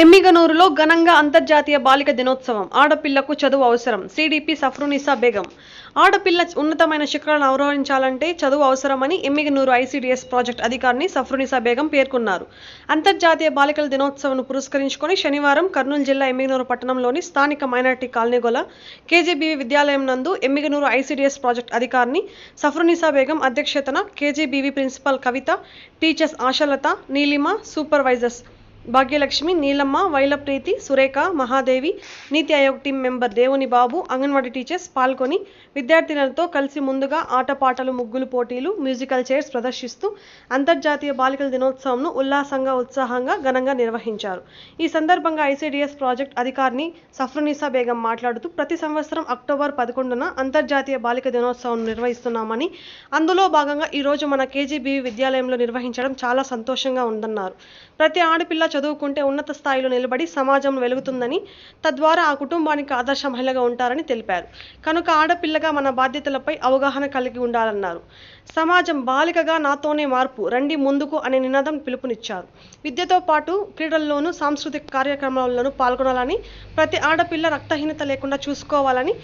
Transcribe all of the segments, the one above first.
ఎమ్మిగనూరులో ఘనంగా అంతర్జాతీయ బాలిక దినోత్సవం. ఆడపిల్లకు చదువు అవసరం. C D P Safrunisa Begum. ఆడపిల్ల ఉన్నతమైన శిఖరాలను అవరోహించాలంటే చదువు అవసరమని ఎమ్మిగనూరు ఐసీడీఎస్ ప్రాజెక్ట్ అధికారిని సఫ్రునిసా బేగం పేర్కొన్నారు. అంతర్జాతీయ బాలికల దినోత్సవం పురస్కరించుకొని శనివారం కర్నూలు జిల్లా ఎమ్మిగనూరు పట్టణంలోని స్థానిక మైనార్టీ కాలనీ గల కేజీబీవీ విద్యాలయం నందు ఎమ్మిగనూరు ఐసీడీఎస్ ప్రాజెక్ట్ అధికారిని సఫ్రునిసా బేగం అధ్యక్షతన KGBV principal Kavitha teachers Ashalatha Neelima supervisors Bhagyalakshmi Neelamma వైలప్రీతి Surekha Mahadevi NITI Aayog team member దేవుని బాబు అంగన్వాడీ టీచర్స్ పాల్గొని విద్యార్థినులతో కలిసి ముందుగా ఆటపాటలు ముగ్గులు పోటీలు మ్యూజికల్ చైర్స్ ప్రదర్శిస్తూ అంతర్జాతీయ బాలికల దినోత్సవంను ఉల్లాసంగా ఉత్సాహంగా ఘనంగా నిర్వహించారు. ఈ సందర్భంగా ఐసీడీఎస్ ప్రాజెక్ట్ అధికారిని సఫ్రునిసా బేగం మాట్లాడుతూ ప్రతి సంవత్సరం అక్టోబర్ పదకొండున అంతర్జాతీయ బాలిక దినోత్సవం నిర్వహిస్తున్నామని అందులో భాగంగా ఈరోజు మన కేజీబీవీ విద్యాలయంలో నిర్వహించడం చాలా సంతోషంగా ఉందన్నారు. ప్రతి ఆడపిల్ల చదువుకుంటే ఉన్నత స్థాయిలో నిలబడి సమాజం వెలుగుతుందని తద్వారా ఆ కుటుంబానికి ఆదర్శ మహిళగా ఉంటారని తెలిపారు. కనుక ఆడపిల్లగా మన బాధ్యతలపై అవగాహన కలిగి ఉండాలన్నారు. సమాజం బాలికగా నాతోనే మార్పు రండి ముందుకు అనే నినాదం పిలుపునిచ్చారు. విద్యతో పాటు క్రీడల్లోనూ సాంస్కృతిక కార్యక్రమాల్లోనూ పాల్గొనాలని ప్రతి ఆడపిల్ల రక్తహీనత లేకుండా చూసుకోవాలని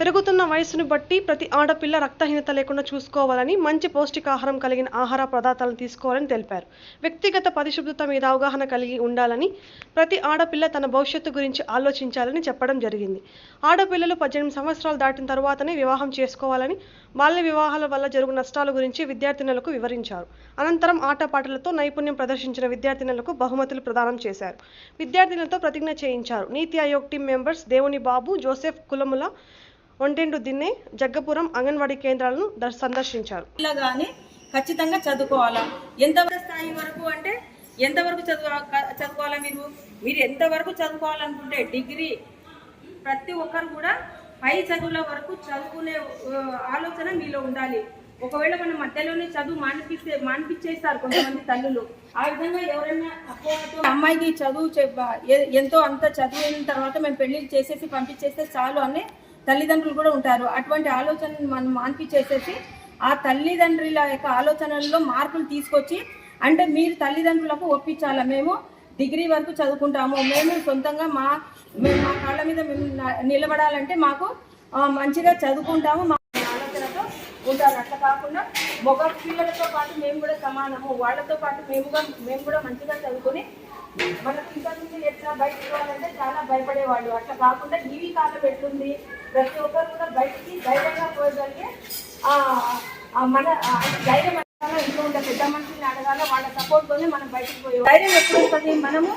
పెరుగుతున్న వయసును బట్టి ప్రతి ఆడపిల్ల రక్తహీనత లేకుండా చూసుకోవాలని మంచి పౌష్టికాహారం కలిగిన ఆహార పదార్థాలను తీసుకోవాలని తెలిపారు. వ్యక్తిగత పరిశుభ్రత మీద అవగాహన కలిగి ఉండాలని ప్రతి ఆడపిల్ల తన భవిష్యత్తు గురించి ఆలోచించాలని చెప్పడం జరిగింది. ఆడపిల్లలు పద్దెనిమిది సంవత్సరాలు దాటిన తర్వాతనే వివాహం చేసుకోవాలని బాల్య వివాహాల వల్ల జరుగు నష్టాల గురించి విద్యార్థినులకు వివరించారు. అనంతరం ఆటపాటలతో నైపుణ్యం ప్రదర్శించిన విద్యార్థినులకు బహుమతులు ప్రదానం చేశారు. విద్యార్థినులతో ప్రతిజ్ఞ చేయించారు. నీతి ఆయోగ్ టీం మెంబర్స్ దేవుని బాబు జోసెఫ్ కులముల ఒంటెండు దిన్నే జగ్గపురం అంగన్వాడీ కేంద్రాలను సందర్శించారు. ఇలా ఖచ్చితంగా చదువుకోవాలా? ఎంత స్థాయి వరకు అంటే ఎంతవరకు చదువు చదువుకోవాలా మీరు? మీరు ఎంతవరకు చదువుకోవాలనుకుంటే డిగ్రీ ప్రతి ఒక్కరు కూడా పై చదువుల వరకు చదువుకునే ఆలోచన మీలో ఉండాలి. ఒకవేళ మనం మధ్యలోనే చదువు మానిపిస్తే మానిపించేస్తారు కొంతమంది తల్లులు. ఆ విధంగా ఎవరైనా అపోహతో అమ్మాయికి చదువు చెప్ప- ఎంతో అంత చదివిన తర్వాత మేము పెళ్ళి చేసేసి పంపించేస్తే చాలు అనే తల్లిదండ్రులు కూడా ఉంటారు. అటువంటి ఆలోచనను మనం మాన్పించేసేసి ఆ తల్లిదండ్రుల యొక్క ఆలోచనల్లో మార్పులు తీసుకొచ్చి అంటే మీరు తల్లిదండ్రులకు ఒప్పించాలా? మేము డిగ్రీ వరకు చదువుకుంటాము. మేము సొంతంగా మా మేము మా కాళ్ళ మీద మేము నిలబడాలంటే మాకు మంచిగా చదువుకుంటాము. మా ఆలోచనతో ఉంటారు. అట్లా కాకుండా మగ పిల్లలతో పాటు మేము కూడా సమానము. వాళ్ళతో పాటు మేము కూడా మేము కూడా మంచిగా చదువుకొని మనకు ఇంకా నుంచి ఎట్లా బయటకు రావాలంటే చాలా భయపడేవాళ్ళు. అట్లా కాకుండా ఈవి కాలం ఎట్లుంది? ప్రతి ఒక్కరు కూడా బయటికి ధైర్యంగా పోయగలిగే మన ధైర్యం ఇంట్లో ఉండే పెద్ద మనుషుల్ని అడగాల వాళ్ళ సపోర్ట్తోనే మనం బయటకు పోయి ధైర్యం ఎప్పుడు వస్తుంది మనము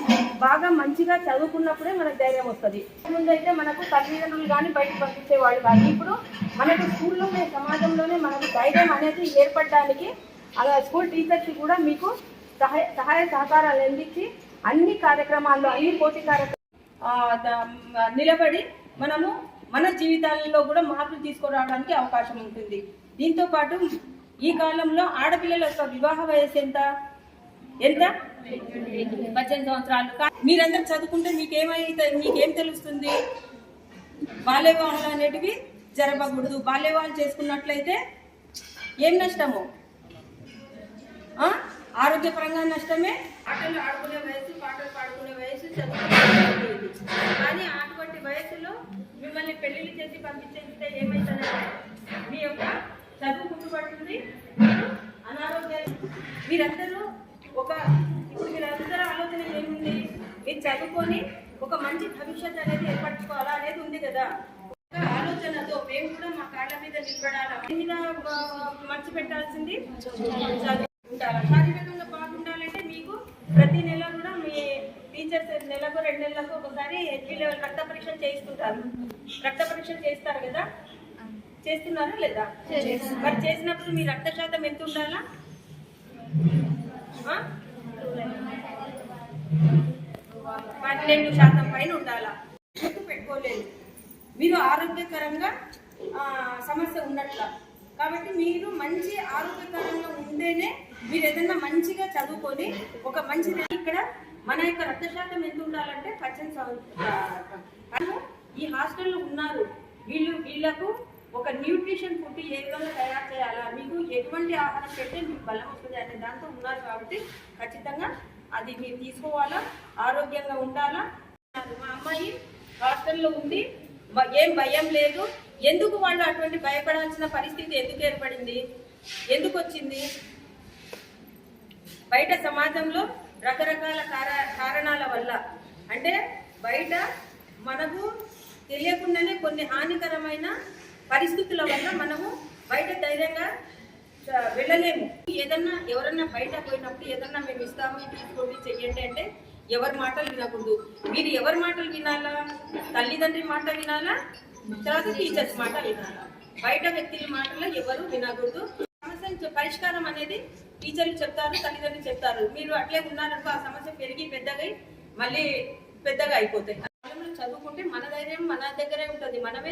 బాగా మంచిగా చదువుకున్నప్పుడే మనకు ధైర్యం వస్తుంది. ముందైతే మనకు తల్లిదండ్రులు కానీ బయటకు పంపించేవాళ్ళు కానీ ఇప్పుడు మనకు స్కూల్లోనే సమాజంలోనే మనకు ధైర్యం అనేది ఏర్పడడానికి అలా స్కూల్ టీచర్స్ కూడా మీకు సహాయ సహాయ సహకారాలు అందించి అన్ని కార్యక్రమాల్లో అన్ని పోటీ కార్యక్రమ నిలబడి మనము మన జీవితాలలో కూడా మార్పులు తీసుకురావడానికి అవకాశం ఉంటుంది. దీంతో పాటు ఈ కాలంలో ఆడపిల్లల యొక్క వివాహ వయసు ఎంత? ఎంత? పద్దెనిమిది సంవత్సరాలు. మీరందరూ చదువుకుంటే మీకేమైతే మీకేం తెలుస్తుంది? బాల్య వివాహాలు అనేటివి జరగకూడదు. బాల్యవాహాలు చేసుకున్నట్లయితే ఏం నష్టము? ఆరోగ్యపరంగా నష్టమే? ఆటలు ఆడుకునే వయసు పాటలు పాడుకునే వయసు కానీ అటువంటి వయసులో మిమ్మల్ని పెళ్ళిళ్ళు చేసి పంపించేస్తే ఏమవుతుందంటే మీ యొక్క చదువు కుట్టుబడుతుంది అనారోగ్యాలు. మీరందరూ ఒక ఇప్పుడు మీరందరూ ఆలోచన ఏముంది? మీరు చదువుకొని ఒక మంచి భవిష్యత్ అనేది ఏర్పరచుకోవాలా అనేది ఉంది కదా. ఒక ఆలోచనతో మేము కూడా మా కాళ్ళ మీద నిలబడాలా? మీద మర్చిపెట్టాల్సింది పెట్టాల్సింది ఉండాలి శారీరకంగా బాగుండాలంటే మీకు ప్రతి నెల కూడా మీ టీచర్స్ నెలకు రెండు నెలలకు ఒకసారి హెచ్పి లెవెల్ రక్త పరీక్ష చేయిస్తుంటారు. రక్త పరీక్ష చేస్తారు కదా? చేస్తున్నారా లేదా? మరి చేసినప్పుడు మీ రక్త శాతం ఎంత ఉండాలా? పన్నెండు శాతం పైన ఉండాలా? గుర్తు పెట్టుకోలేదు. మీరు ఆరోగ్యకరంగా సమస్య ఉన్నట్ల. కాబట్టి మీరు మంచి ఆరోగ్యకరంగా ఉంటేనే మీరు ఏదైనా మంచిగా చదువుకొని ఒక మంచి ఇక్కడ మన యొక్క రక్త శాతం ఎంత ఉండాలంటే పద్దెనిమిది సంవత్సరాలు ఈ హాస్టల్లో ఉన్నారు. వీళ్ళు వీళ్ళకు ఒక న్యూట్రిషన్ ఫుడ్ ఏ విధంగా తయారు చేయాలా? మీకు ఎటువంటి ఆహారం పెడితే మీకు బలం వస్తుంది అనే దాంతో ఉన్నారు కాబట్టి ఖచ్చితంగా అది మీరు తీసుకోవాలా? ఆరోగ్యంగా ఉండాలా? మా అమ్మాయి హాస్టల్లో ఉంది ఏం భయం లేదు. ఎందుకు వాళ్ళు అటువంటి భయపడాల్సిన పరిస్థితి ఎందుకు ఏర్పడింది? ఎందుకు వచ్చింది? బయట సమాజంలో రకరకాల కారణాల వల్ల. అంటే బయట మనకు తెలియకుండానే కొన్ని హానికరమైన పరిస్థితుల వల్ల మనము బయట ధైర్యంగా వెళ్ళలేము. ఏదన్నా ఎవరన్నా బయట పోయినప్పుడు ఏదన్నా మేము ఇస్తాము తీసుకోండి చెయ్యండి అంటే ఎవరి మాటలు వినకూడదు. మీరు ఎవరి మాటలు వినాలా? తల్లిదండ్రి మాట వినాలా? తర్వాత టీచర్స్ మాట వినాలా? బయట వ్యక్తుల మాటలు ఎవరు వినకూడదు. సమస్య పరిష్కారం అనేది టీచర్లు చెప్తారు తల్లిదండ్రులు చెప్తారు. మీరు అట్లే ఉన్నారనుకో ఆ సమస్య పెరిగి పెద్దగా మళ్ళీ పెద్దగా అయిపోతాయి. చదువుకుంటే మన ధైర్యం మన దగ్గరే ఉంటుంది. మనమే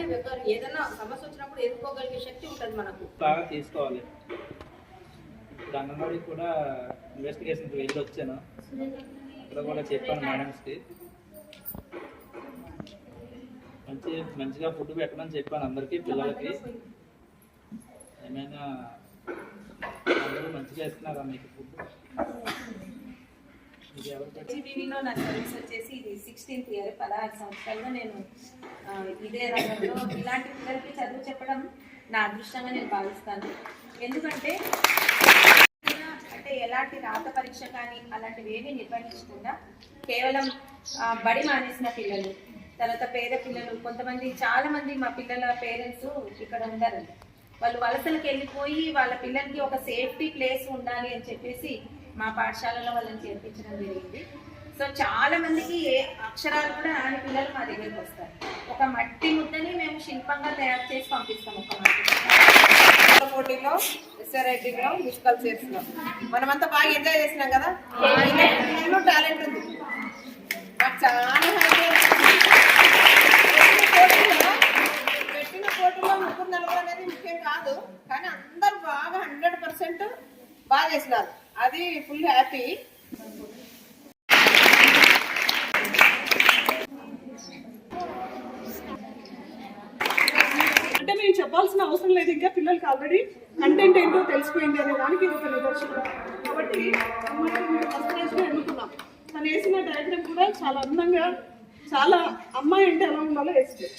ఏదైనా సమస్య వచ్చినప్పుడు ఎదుర్కోగలిగే శక్తి ఉంటుంది మనకు. బాగా తీసుకోవాలి. ఇప్పుడు అంగన్వాడీ కూడా ఇన్వెస్టిగేషన్కి వెళ్ళి వచ్చాను ఇక్కడ కూడా చెప్పాను మేడమ్స్కి. మంచి మంచిగా ఫుడ్ పెట్టమని చెప్పాను అందరికీ పిల్లలకి. ఏమైనా అందరూ మంచిగా మీకు ఫుడ్ టీవీలో నా సర్వీస్ వచ్చేసి ఇది సిక్స్టీన్త్ ఇయర్ పదహారు సంవత్సరాలుగా నేను ఇదే రంగంలో ఇలాంటి పిల్లలకి చదువు చెప్పడం నా అదృష్టంగా నేను భావిస్తాను. ఎందుకంటే అంటే ఎలాంటి రాత పరీక్ష కానీ అలాంటివి ఏమీ నిర్వహించకుండా కేవలం బడి మానేసిన పిల్లలు తర్వాత పేద పిల్లలు కొంతమంది చాలా మంది మా పిల్లల పేరెంట్స్ ఇక్కడ ఉండారండి వాళ్ళు వలసలకు వెళ్ళిపోయి వాళ్ళ పిల్లలకి ఒక సేఫ్టీ ప్లేస్ ఉండాలి అని చెప్పేసి మా పాఠశాలలో వాళ్ళని చేర్పించడం జరిగింది. సో చాలా మందికి ఏ అక్షరాలు కూడా రాని పిల్లలు మా దగ్గరికి వస్తారు. ఒక మట్టి ముద్దని మేము శిల్పంగా తయారు చేసి పంపిస్తాం ఒక మట్టి పోటీలో ఎస్ఆర్ఐటీలో మ్యూజికల్ చైర్స్లో మనమంతా బాగా ఎంజాయ్ చేసినాం కదా? టాలెంట్ ఉంది. నాకు చాలా హ్యాపీ పెట్టిన పోటీలో ముగ్గురు నలుగురు అనేది కాదు కానీ అందరు బాగా హండ్రెడ్ పర్సెంట్ బాగా చేసినారు. అది ఫుల్ హ్యాపీ అంటే మేము చెప్పాల్సిన అవసరం లేదు. ఇంకా పిల్లలకి ఆల్రెడీ కంటెంట్ ఏంటో తెలిసిపోయింది అనే దానికి ఇది ఒక నిదర్శనం. కాబట్టి ఫస్ట్ ఎన్నుకున్నాం. తను వేసిన డయాగ్రామ్ కూడా చాలా అందంగా చాలా అమ్మాయి అంటే ఎలా ఉండాలో వేస్తుంది